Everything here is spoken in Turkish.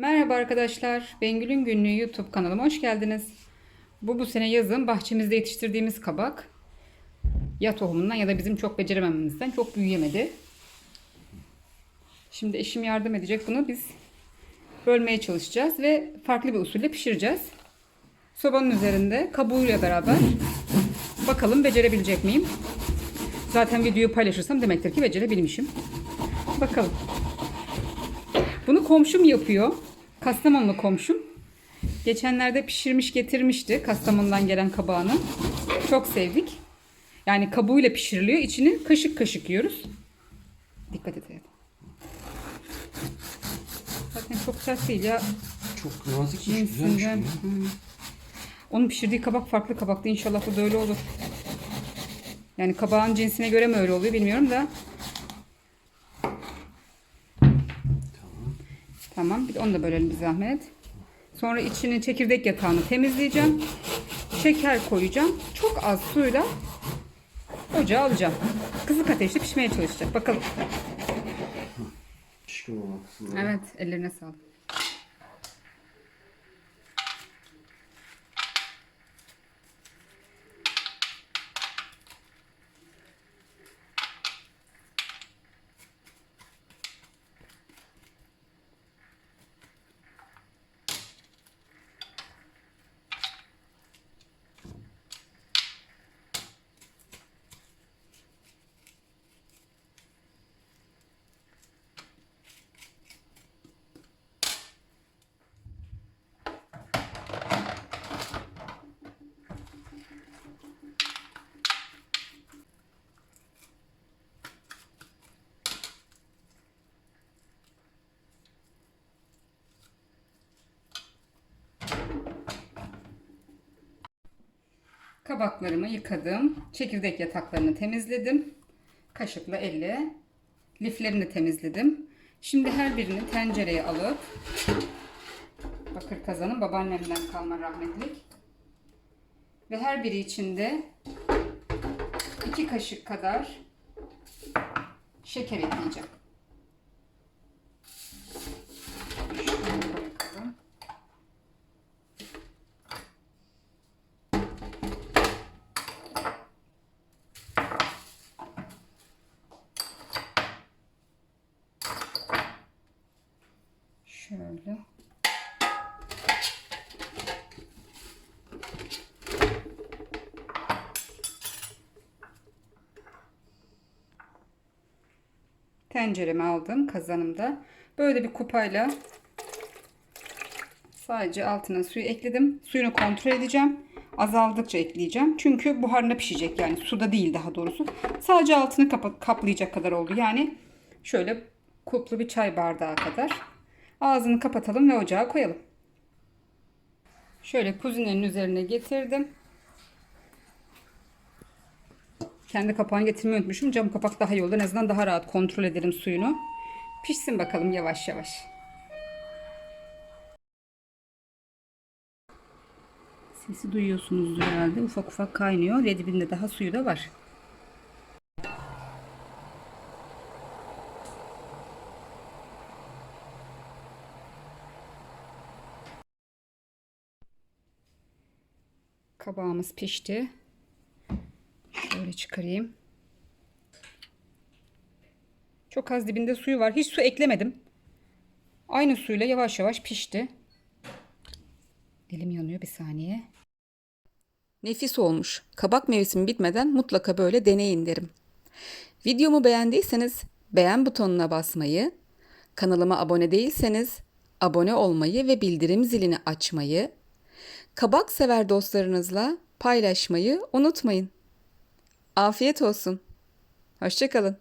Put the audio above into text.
Merhaba arkadaşlar. Bengül'ün Günlüğü YouTube kanalıma hoş geldiniz. Bu bu sene yazın bahçemizde yetiştirdiğimiz kabak. Ya tohumundan ya da bizim çok beceremememizden çok büyüyemedi. Şimdi eşim yardım edecek. Bunu biz bölmeye çalışacağız ve farklı bir usulle pişireceğiz. Sobanın üzerinde kabuğuyla beraber bakalım becerebilecek miyim? Zaten videoyu paylaşırsam demektir ki becerebilmişim. Bakalım. Bunu komşum yapıyor. Kastamonlu komşum. Geçenlerde pişirmiş getirmişti Kastamonu'dan gelen kabağını. Çok sevdik. Yani kabuğuyla pişiriliyor. İçini kaşık kaşık yiyoruz. Dikkat et hayatım. Zaten çok sert değil ya. Çok nazikmiş, güzelmiş Cinsinden. bu ya. Hı. Onun pişirdiği kabak farklı kabaktı. İnşallah bu da öyle olur. Yani kabağın cinsine göre mi öyle oluyor bilmiyorum da. Tamam. Bir de onu da bölelim bir zahmet. Sonra içinin çekirdek yatağını temizleyeceğim. Şeker koyacağım. Çok az suyla ocağa alacağım. Kısık ateşte pişmeye çalışacak. Bakalım. Pişkin olan kısımları. Evet. Ellerine sağlık. Kabaklarımı yıkadım. Çekirdek yataklarını temizledim. Kaşıkla elle liflerini temizledim. Şimdi her birini tencereye alıp bakır kazanın babaannemden kalma rahmetlik. Ve her biri içinde iki kaşık kadar şeker ekleyeceğim. Şöyle bırakalım. Şöyle. Tenceremi aldım kazanımda. Böyle bir kupayla sadece altına suyu ekledim. Suyunu kontrol edeceğim. Azaldıkça ekleyeceğim. Çünkü buharına pişecek yani suda değil daha doğrusu. Sadece altını kaplayacak kadar oldu. Yani şöyle kuplu bir çay bardağı kadar. Ağzını kapatalım ve ocağa koyalım. Şöyle kuzinenin üzerine getirdim. Kendi kapağını getirmeyi unutmuşum. Cam kapak daha iyi oldu. En azından daha rahat kontrol ederim suyunu. Pişsin bakalım yavaş yavaş. Sesi duyuyorsunuzdur herhalde. Ufak ufak kaynıyor. Ve dibinde daha suyu da var. Kabağımız pişti. Şöyle çıkarayım. Çok az dibinde suyu var. Hiç su eklemedim. Aynı suyla yavaş yavaş pişti. Elim yanıyor bir saniye. Nefis olmuş. Kabak mevsimi bitmeden mutlaka böyle deneyin derim. Videomu beğendiyseniz beğen butonuna basmayı, kanalıma abone değilseniz abone olmayı ve bildirim zilini açmayı, kabak sever dostlarınızla paylaşmayı unutmayın. Afiyet olsun. Hoşçakalın.